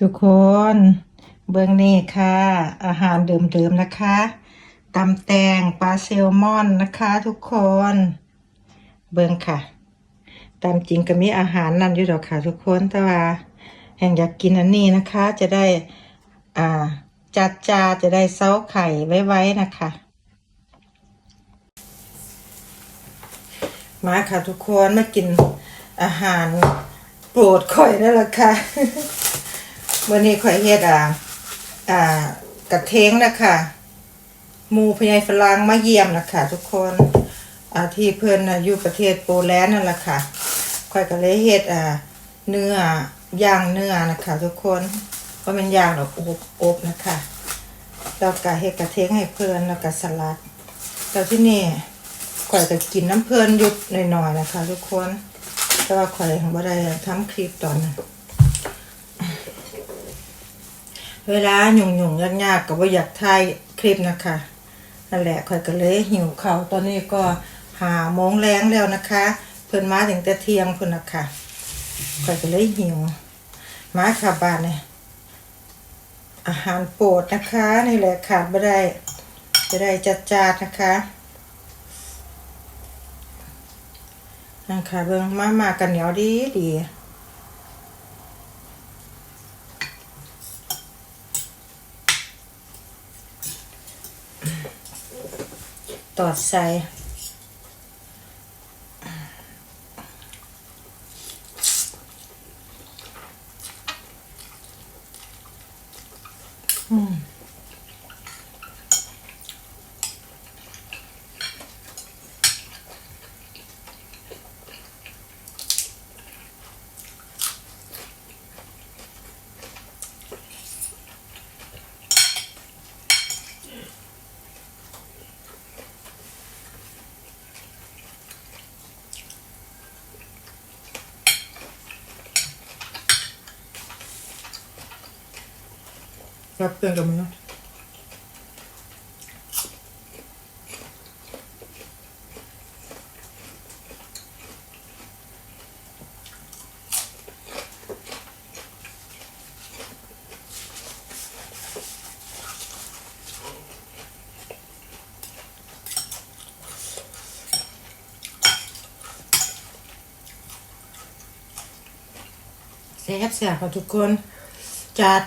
ทุกคนเบื้องนี้ค่ะ อาหารเดิมๆนะคะตำแตงปลาแซลมอนนะคะทุกคน เบื้องค่ะตามจริงก็มีอาหารนั่นอยู่ดอกค่ะทุกคนแต่ว่าแห่งอยากกินอันนี้นะคะ จะได้อ่าจัดจาจะได้เซาไข่ไว้ๆนะคะ มาค่ะทุกคนมากินอาหารโปรดข่อยนั่นแหละค่ะ วันนี้ข่อยเฮ็ดอ่าอ่ากระเทงนะคะหมูพญายฝรั่งมาเยี่ยมนะคะทุกคนอ่าที่เพื่อนนะอยู่ประเทศโปแลนด์นั่นแหละค่ะข่อยก็เลยเฮ็ดอ่าเนื้อย่างเนื้อนะคะ ทุกคนก็เป็นย่างดอกอบอบนะคะแล้วก็เฮ็ดกระเทงให้เพื่อนแล้วก็สลัดแล้วที่นี่ข่อยก็กินน้ำเพลินอยุดหน่อยๆนะคะ ทุกคน แต่ว่าข่อยของบ่ได้ทำคลิปตอนนั้น เวลาหยุ่งหยุ่งๆยากๆก็บ่อยากถ่ายคลิปนะคะนั่นแหละข่อยก็เลยหิวเขาตอนนี้ก็หาโมงแรงแล้วนะคะ เพิ่นมาถึงแต่เที่ยงพุ่นนะคะข่อยก็เลยหิวมาค่ะบ้านเนี่ยอาหารโปรดนะคะนี่แหละขาดบ่ได้ จะได้จัดจาดนะคะนะคะเบิ่งมามากันเหนียวดีดี ตอดใส่อืม รับเตือนกันไหมเนะแซ่บแซ่บค่ะทุกคน จัด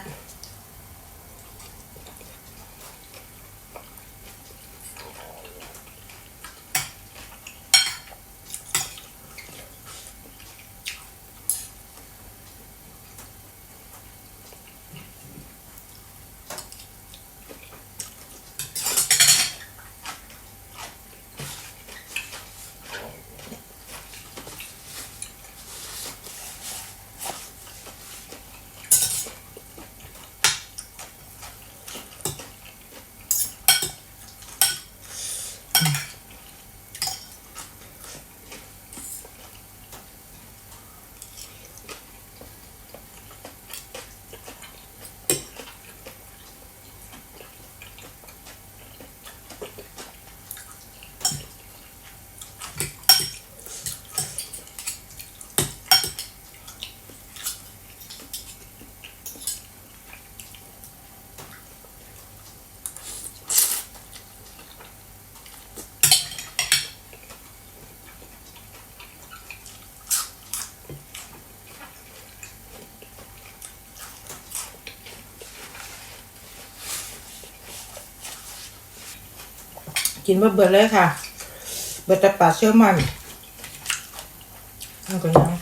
กินมาเบิดเลยค่ะ เบิดแต่ปลาเชื่อมันเอาก่อน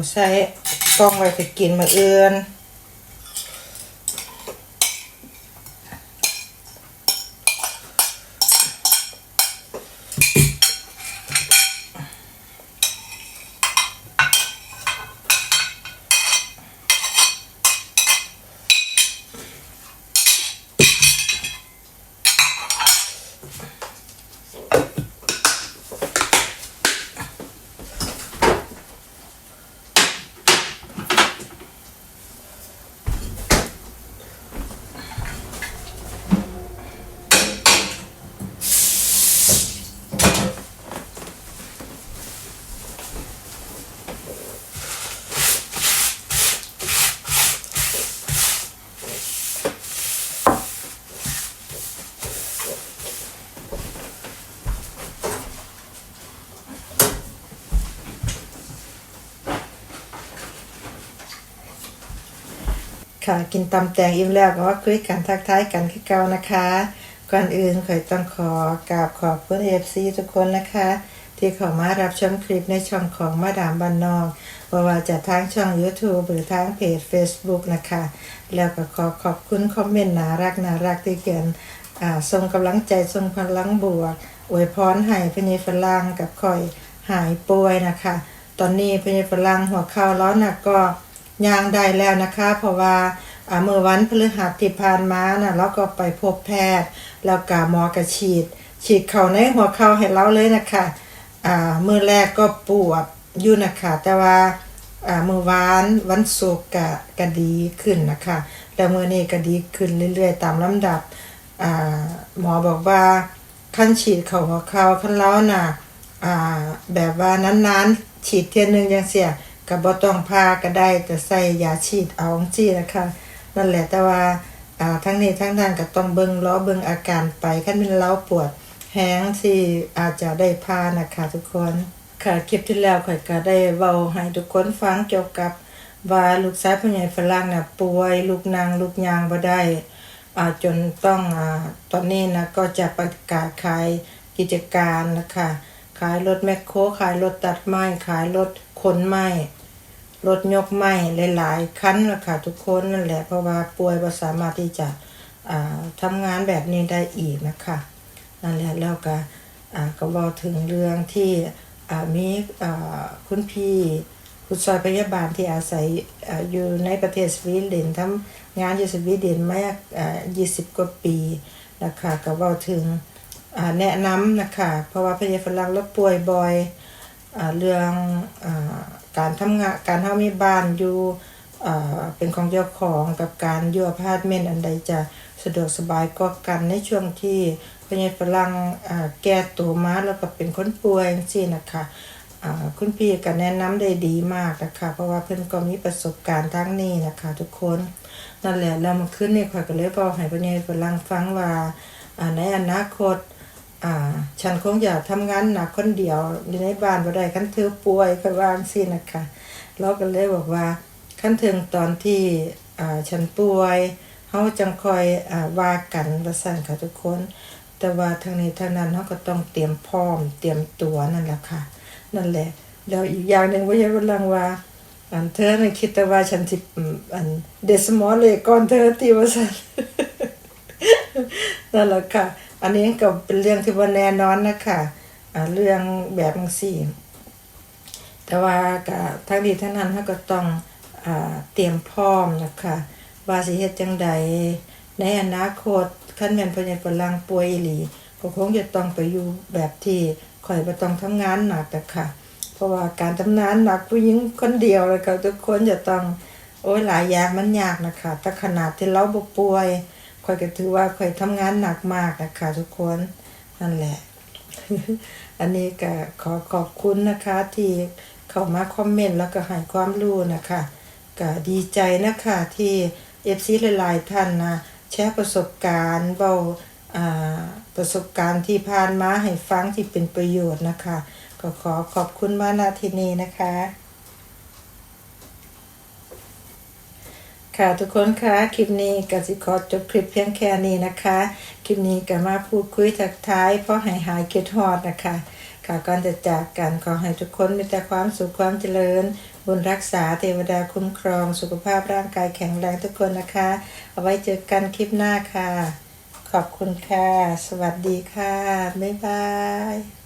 าใส่ต้องไว้จะกินมาเอือน ค่ะกินตำแตงอิ่มแล้วก็ว่าคุยกันทักทายกันคือเก่านะคะ ก่อนอื่นข่อยต้องขอกราบขอบคุณเอฟซีทุกคนนะคะ ที่เข้ามารับชมคลิปในช่องของมาดามบันนอกบ่ว่าจะทางช่อง YouTube หรือทางเพจ Facebook นะคะ แล้วก็ขอขอบคุณคอมเมนต์น่ารักน่ารักที่เขียนส่งกำลังใจส่งพลังบวก อวยพรให้พญฝรั่งกับข่อยหายป่วยนะคะ ตอนนี้พญฝรั่งหัวเข่าแล้วนะก็ ย่างได้แล้วนะคะ เพราะว่าเมื่อวันพฤหัสที่ผ่านมานะเราก็ไปพบแพทย์ แล้วก็หมอกระฉีด ฉีดเข่าในหัวเข่าให้เราเลยนะคะอ่ามือแรกก็ปวดอยู่นะคะ แต่ว่าอ่ามือวานวันศุกร์ก็กดีขึ้นนะคะแล้วมือนี้ก็ดีขึ้นเรื่อยๆ ตามลำดับอ่าหมอบอกว่าขั้นฉีดเข่าหัวเข่าขั้นเล้าน่ะอ่าแบบว่านานๆ ฉีดเทียนหนึ่งยังเสีย กับบ่ต้องพาก็ได้แต่ใส่ยาฉีดเอาจี้นะคะนั่นแหละแต่ว่าอ่าทั้งนี้ทั้งนั้นก็ต้องเบิ่งล้อเบิ่งอาการไปขั้นเป็นเล้าปวดแห้งที่อาจจะได้พานะคะทุกคนค่ะคลิปที่แล้วข่อยก็ได้เว้าให้ทุกคนฟังเกี่ยวกับว่าลูกชายผู้ใหญ่ฝรั่งน่ะป่วย ลูกนางลูกยางบ่ได้อ่าจนต้องอ่าตอนนี้นะก็จะประกาศขายกิจการนะคะขายรถแมคโครขายรถตัดไม้ขายรถขนไม้ รถยกไม้หลายๆคันละค่ะทุกคนนั่นแหละเพราะว่าป่วยบ่สามารถที่จะอ่าทำงานแบบนี้ได้อีกนะคะนั่นแหละแล้วก็ก็บอกถึงเรื่องที่มีคุณพี่คุณซอยพยาบาลที่อาศัยออยู่ในประเทศสวีเดนทำงานอยู่สวีเดนมาอ่า20กว่าปีนะคะก็บอกถึงแนะนำนะคะเพราะว่าพยาฝรั่งแล้วป่วยบ่อยอเรื่องอ การทำงานการเฮามีบ้านอยู่อ่าเป็นของเจ้าของกับการอยู่อพาร์ตเมนต์อันใดจะสะดวกสบายก็กันในช่วงที่พญายฝรั่งอ่าแก่ตัวมาแล้วก็เป็นคนป่วยจังซี่นะคะอ่าคุณพี่ก็แนะนำได้ดีมากนะคะ เพราะว่าเพิ่นก็มีประสบการณ์ทั้งนี้นะคะ ทุกคนนั่นแหละแล้วเมาขึ้นนี่ข่อยก็เลยบอกให้พญายฝรั่งฟังว่าในอนาคต อ่า ฉันคงอยากทำงานหนักคนเดียวอยู่ในบ้านบ่ได้คันเธอป่วยก็วาจั่งซี่นะคะเราก็เลยบอกว่าขั้นถึงตอนที่อ่าฉันป่วยเฮาจังคอยอ่าว่ากันว่าซั่นค่ะทุกคน แต่ว่าทางนี้ทางนั้นเฮาก็ต้องเตรียมพร้อม เตรียมตัวนั่นแหละค่ะ นั่นแหละ แล้วอีกอย่างหนึงว่าอย่าลังว่าอันเธอน่ะคิดแต่ว่าฉันสิอันเดสมอลเลยก่อนเธอติว่าซั่นนั่นแหละค่ะ อันนี้ก็เป็นเรื่องที่ว่าแน่นอนนะคะอ่าเรื่องแบบจังซี่ แต่ว่าก็ทั้งนี้ทั้งนั้นเขาก็ต้องอเตรียมพร้อมนะคะว่าสิเฮ็ดจังใดในอนาคตคันแม่นพิ่นยังฝรั่งป่วยอีหลีก็คงจะต้องไปอยู่แบบที่ข่อยบ่ต้องทำงานหนักอะค่ะ เพราะว่าการทำงานหนักผู้หญิงคนเดียวเลยค่ะทุกคนจะต้องโอ้ยหลายอย่างมันยากนะคะแต่ขนาดที่เราบ่ป่วย ข่อยก็ถือว่าข่อยทำงานหนักมากนะคะทุกคนนั่นแหละ อันนี้ก็ขอขอบคุณนะคะที่เข้ามาคอมเมนต์แล้วก็ให้ความรู้นะคะก็ดีใจนะคะที่เอฟซีหลายๆท่านนะแชร์ประสบการณ์เบาอ่าประสบการณ์ที่ผ่านมาให้ฟังที่เป็นประโยชน์นะคะ ก็ขอขอบคุณมาณที่นี้นะคะ ค่ะทุกคนคะคลิปนี้กสิขอจบคลิปเพียงแค่นี้นะคะ คลิปนี้ก็มาพูดคุยทักทายเพราะหายหายคิดฮอดนะคะ ค่ะก่อนจะจากกันขอให้ทุกคนมีแต่ความสุขความเจริญ บุญรักษาเทวดาคุ้มครอง สุขภาพร่างกายแข็งแรงทุกคนนะคะ เอาไว้เจอกันคลิปหน้าค่ะ ขอบคุณค่ะ สวัสดีค่ะ บ๊ายบาย